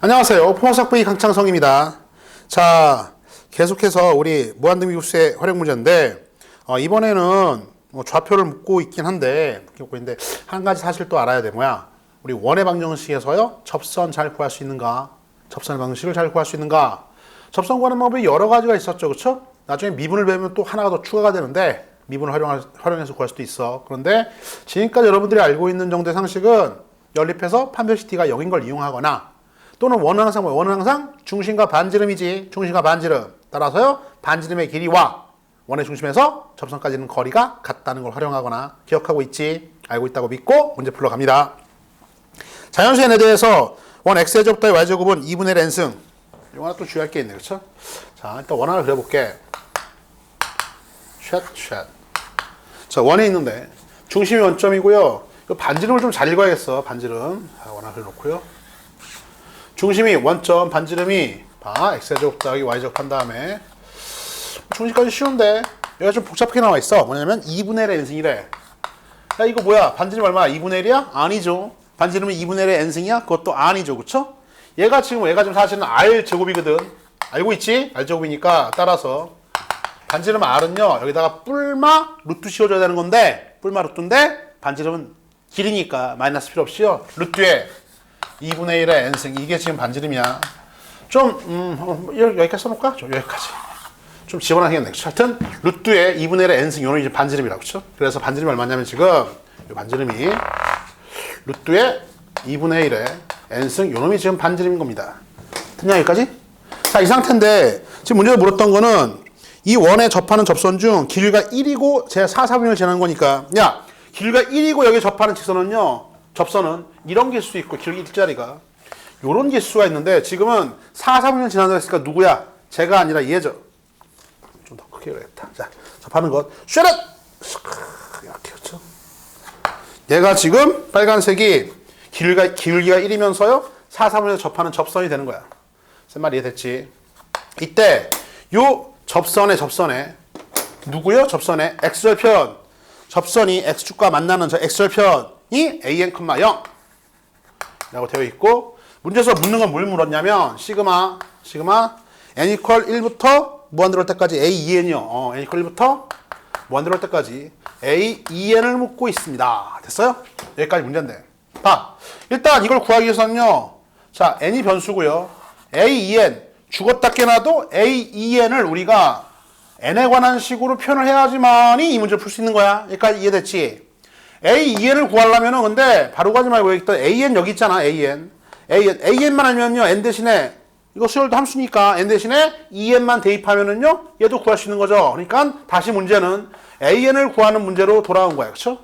안녕하세요. 포마삭부의 강창성입니다. 자, 계속해서 우리 무한등비급수의 활용 문제인데 어, 이번에는 뭐 좌표를 묻고 있긴 한데 묻고 있는데 한 가지 사실 또 알아야 돼 뭐야? 우리 원의 방정식에서요 접선 잘 구할 수 있는가? 접선의 방식을 잘 구할 수 있는가? 접선 구하는 방법이 여러 가지가 있었죠, 그렇죠? 나중에 미분을 배우면 또 하나가 더 추가가 되는데 미분을 활용할, 활용해서 구할 수도 있어. 그런데 지금까지 여러분들이 알고 있는 정도의 상식은 연립해서 판별식 t가 0인 걸 이용하거나 또는 원은 항상 뭐야? 원은 항상 중심과 반지름이지. 중심과 반지름. 따라서요. 반지름의 길이와 원의 중심에서 접선까지는 거리가 같다는 걸 활용하거나 기억하고 있지. 알고 있다고 믿고 문제 풀러 갑니다. 자연수 n에 대해서 원 x의 제곱더의 y 제곱은 2분의 1 n승. 이거 하나 또 주의할 게 있네. 그렇죠? 자, 일단 원 하나 그려 볼게. 샷, 샷. 자, 원에 있는데 중심이 원점이고요. 이 반지름을 좀 잘 읽어야겠어. 반지름. 자, 원 하나 그려 놓고요. 중심이 원점, 반지름이 봐. x의 제곱 더하기 y 제곱 한 다음에 중심까지 쉬운데 여기가 좀 복잡하게 나와 있어. 뭐냐면 2분의 1의 n승이래. 야 이거 뭐야? 반지름 얼마? 2분의 1이야? 아니죠. 반지름은 2분의 1의 n승이야? 그것도 아니죠. 그쵸? 얘가 지금 얘가 지금 사실은 r 제곱이거든. 알고 있지? r 제곱이니까 따라서 반지름 r은요. 여기다가 뿔마 루트 씌워줘야 되는 건데 뿔마 루트인데 반지름은 길이니까 마이너스 필요 없이요. 루트에 2분의 1의 n승 이게 지금 반지름이야. 좀 음, 어, 여기- 여기까지 써놓을까? 좀 여기까지. 좀 집어넣겠네. 하여튼 루트에 2분의 1의 n승 요놈이 이제 반지름이라고 그렇죠? 그래서 반지름이 얼마냐면 지금 요 반지름이 루트에 2분의 1의 n승 요놈이 지금 반지름인 겁니다. 됐냐 여기까지? 자 이 상태인데 지금 문제에서 물었던 거는 이 원에 접하는 접선 중 길이가 1이고 제 4, 4분을 지나는 거니까 야 길이가 1이고 여기 접하는 직선은요 접선은 이런 개수 있고 길이 1자리가 요런 개수가 있는데 지금은 4, 4분을 지나다 했으니까 누구야? 제가 아니라 얘죠. 좀 더 크게 그래야겠다. 자, 접하는 것. 쉐렛! 이렇게 그렇죠? 얘가 지금 빨간색이 길이가, 길기가 1이면서요. 4, 3분에서 접하는 접선이 되는 거야. 무슨 말 이해됐지? 이때 요 접선에 접선에 누구요? 접선에 x절편 접선이 x축과 만나는 저 x절편 이 an, 0 라고 되어 있고 문제에서 묻는 건 뭘 물었냐면 시그마 시그마 n 이퀄 1부터 무한 들어올 때까지 a 2n이요. 어, n 이퀄 1부터 무한 들어올 때까지 a 2n을 묻고 있습니다. 됐어요? 여기까지 문제인데. 봐. 일단 이걸 구하기 위해서는요. 자, n이 변수고요. a 2n 죽었다 깨나도 a 2n을 우리가 n에 관한 식으로 표현을 해야지만이 이 문제를 풀 수 있는 거야. 여기까지 이해됐지? A, EN을 구하려면은 근데 바로 가지 말고 여기 또 AN 여기 있잖아. AN. AN. AN만 알면요. N 대신에 이거 수열도 함수니까 N 대신에 EN만 대입하면은요. 얘도 구할 수 있는 거죠. 그러니까 다시 문제는 AN을 구하는 문제로 돌아온 거야. 그렇죠?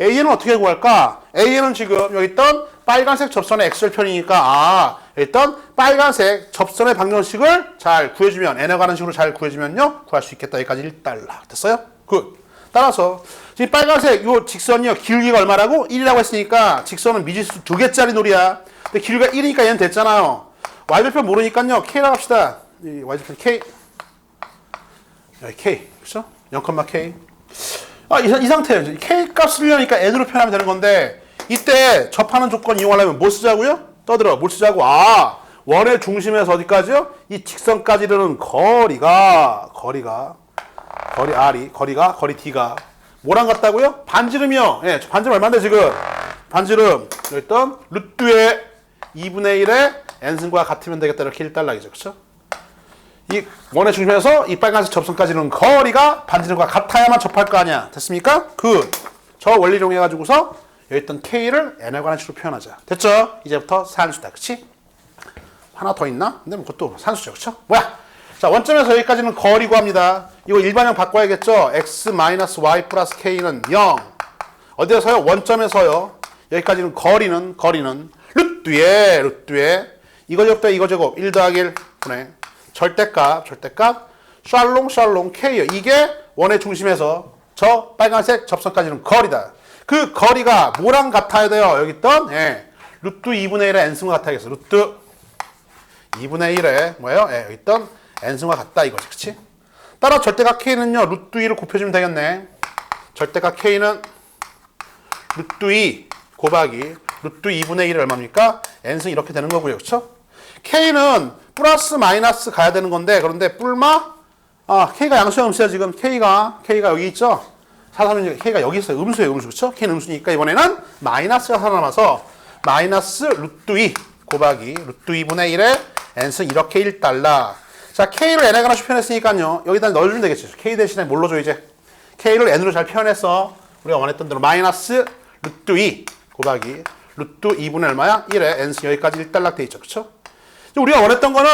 AN은 어떻게 구할까? AN은 지금 여기 있던 빨간색 접선의 X절편이니까 아, 여기 있던 빨간색 접선의 방정식을 잘 구해주면 N에 관한 식으로 잘 구해주면요. 구할 수 있겠다. 여기까지 1달러. 됐어요? 굿. 따라서 지금 빨간색 요 직선이요 길이가 얼마라고? 1이라고 했으니까 직선은 미지수 두 개짜리 놀이야. 근데 길이가 1이니까 얘는 됐잖아요. y절편 모르니까요 k라고 합시다. 이 y절편 k 여기 k 그렇죠? 0, k 아, 이, 이 상태예요. k 값 쓰려니까 n으로 표현하면 되는 건데 이때 접하는 조건 이용하려면 뭐 쓰자고요? 떠들어. 뭘 쓰자고? 아, 원의 중심에서 어디까지요? 이 직선까지 이르는 거리가 거리가 거리 R이 거리가 거리 D가 뭐랑 같다고요? 반지름이요. 예, 저 반지름 얼마인데 지금? 반지름 일단 루트의 2분의 1의 n승과 같으면 되겠다 이렇게 1달러이죠. 그렇죠? 이 원의 중심에서 이 빨간색 접선까지는 거리가 반지름과 같아야만 접할 거 아니야. 됐습니까? 그 저 원리 이용해 가지고서 여기 있던 k를 n에 관한 식으로 표현하자. 됐죠? 이제부터 산수다. 그렇지? 하나 더 있나? 근데 뭐 그것도 산수죠. 그렇죠? 뭐야? 자, 원점에서 여기까지는 거리 구합니다. 이거 일반형 바꿔야겠죠? x y 플러스 k는 0. 어디에서요? 원점에서요. 여기까지는 거리는 거리는 루트에 루트에 이거 제곱다 이거 제곱 1 더하기 1 분의 절대값 절대값 샬롱 샬롱 k요. 이게 원의 중심에서 저 빨간색 접선까지는 거리다. 그 거리가 뭐랑 같아야 돼요? 여기 있던 예. 루트 2분의 1의 n승과 같아야겠어. 루트 2분의 1에 뭐예요? 예, 여기 있던 n승과 같다 이거지. 그치? 따라 절대값 k는요. 루트 2를 곱해주면 되겠네. 절대값 k는 루트 2 곱하기 루트 2분의 1이 얼마입니까? n승 이렇게 되는 거고요. 그렇죠? K는 플러스 마이너스 가야 되는 건데 그런데 뿔마 아 K가 양수야 음수야 지금 K가 K가 여기 있죠. 사삼은 K가 여기 있어요. 음수예요 음수 그렇죠? K는 음수니까 이번에는 마이너스가 살아남아서 마이너스 루트 2 곱하기 루트 2분의 1에 n승 이렇게 1달러. 자 K를 n에 관한 표현했으니까요. 여기다 넣어주면 되겠죠. K 대신에 뭘로 줘 이제? K를 n으로 잘 표현해서 우리가 원했던 대로 마이너스 루트 2 곱하기 루트 2분의 얼마야? 1에 n승 여기까지 1달러 돼 있죠. 그렇죠? 우리가 원했던 거는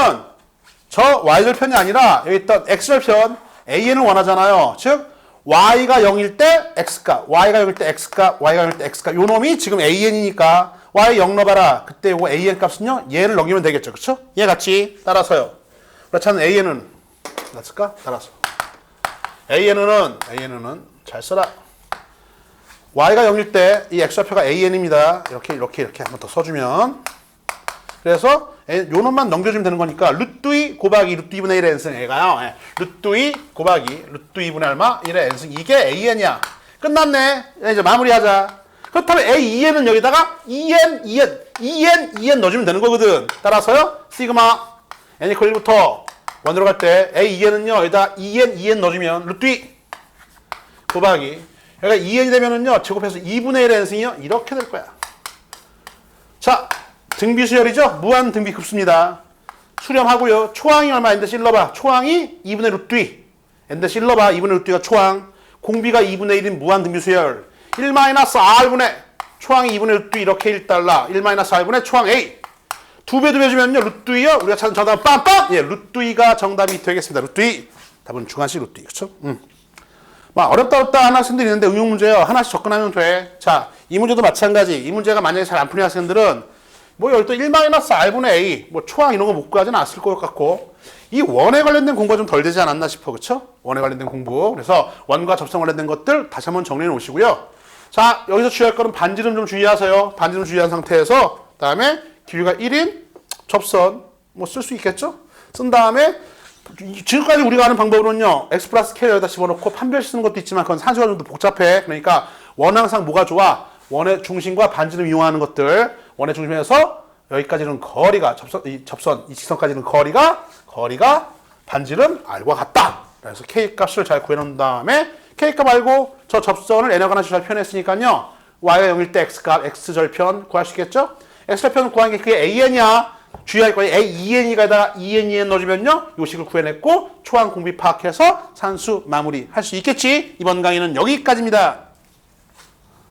저 y절편이 아니라 여기 있던 x절편 an을 원하잖아요. 즉 y가 0일 때 x값, y가 0일 때 x값, y가 0일 때 x값. 요 놈이 지금 an이니까 y 0 넣어봐라. 그때 요거 an 값은요. 얘를 넘기면 되겠죠. 그렇죠? 얘 같이 따라서요. 그렇다면 an은 맞을까? 따라서. an은 an은 잘 써라. y가 0일 때 이 x좌표가 an입니다. 이렇게 이렇게 이렇게 한번 더 써주면 그래서 요 놈만 넘겨주면 되는 거니까 루트 2 곱하기 루트 2분의 1의 n승 얘가요. 예. 루트 2 곱하기 루트 2분의 얼마? 1의 n승 이게 an이야. 끝났네. 이제 마무리하자. 그렇다면 a 2n은 여기다가 2n, 2n, 2n, 2n 넣어주면 되는 거거든. 따라서요. 시그마 n 이퀄 1부터 1으로 갈 때 a 2n은요. 여기다 2n, 2n 넣어주면 루트 2 곱하기 여기가 2n이 되면은요. 제곱해서 2분의 1의 n승이요. 이렇게 될 거야. 자, 등비 수열이죠? 무한 등비 급수입니다. 수렴하고요. 초항이 얼마인데 실러봐. 초항이 2분의 루트 2. 엔데 실러봐. 2분의 루트 2가 초항. 공비가 2분의 1인 무한 등비 수열. 1 마이너스 R분의 초항이 2분의 루트 2 이렇게 1달러. 1 마이너스 R분의 초항 A. 두 배 두 배 주면요. 루트 2요. 우리가 찾은 정답은 빰빰! 예, 루트 2가 정답이 되겠습니다. 2. 답은 중간식 2. 그쵸? 음. 막 어렵다 어렵다 하는 학생들이 있는데 응용 문제요. 하나씩 접근하면 돼. 자, 이 문제도 마찬가지. 이 문제가 만약에 잘 안 풀린 학생들은 뭐또 1-R분의 A, 뭐 초항 이런 거 못 구하지는 않았을 것 같고 이 원에 관련된 공부가 좀 덜 되지 않았나 싶어. 그쵸? 원에 관련된 공부. 그래서 원과 접선 관련된 것들 다시 한번 정리해 놓으시고요. 자, 여기서 주의할 거는 반지름 좀 주의하세요. 반지름 주의한 상태에서 그다음에 길이가 1인 접선 뭐 쓸 수 있겠죠? 쓴 다음에 지금까지 우리가 아는 방법으로는요. x 플러스 k 여기다 집어넣고 판별식 쓰는 것도 있지만 그건 산수가 좀 더 복잡해. 그러니까 원 항상 뭐가 좋아? 원의 중심과 반지름 이용하는 것들. 원의 중심에서 여기까지는 거리가 접선 이 접선 이 직선까지는 거리가 거리가 반지름 r과 같다. 그래서 k 값을 잘 구해놓은 다음에 k 값 알고 저 접선을 n에 관한 잘 표현했으니까요. y가 0일 때 x 값 x 절편 구할 수 있겠죠? 절편 구하는 게 그게 an이야. 주의할 거예요. A 2n이가다가 2n, 2n 넣어주면요. 요식을 구해냈고 초항 공비 파악해서 산수 마무리 할 수 있겠지. 이번 강의는 여기까지입니다.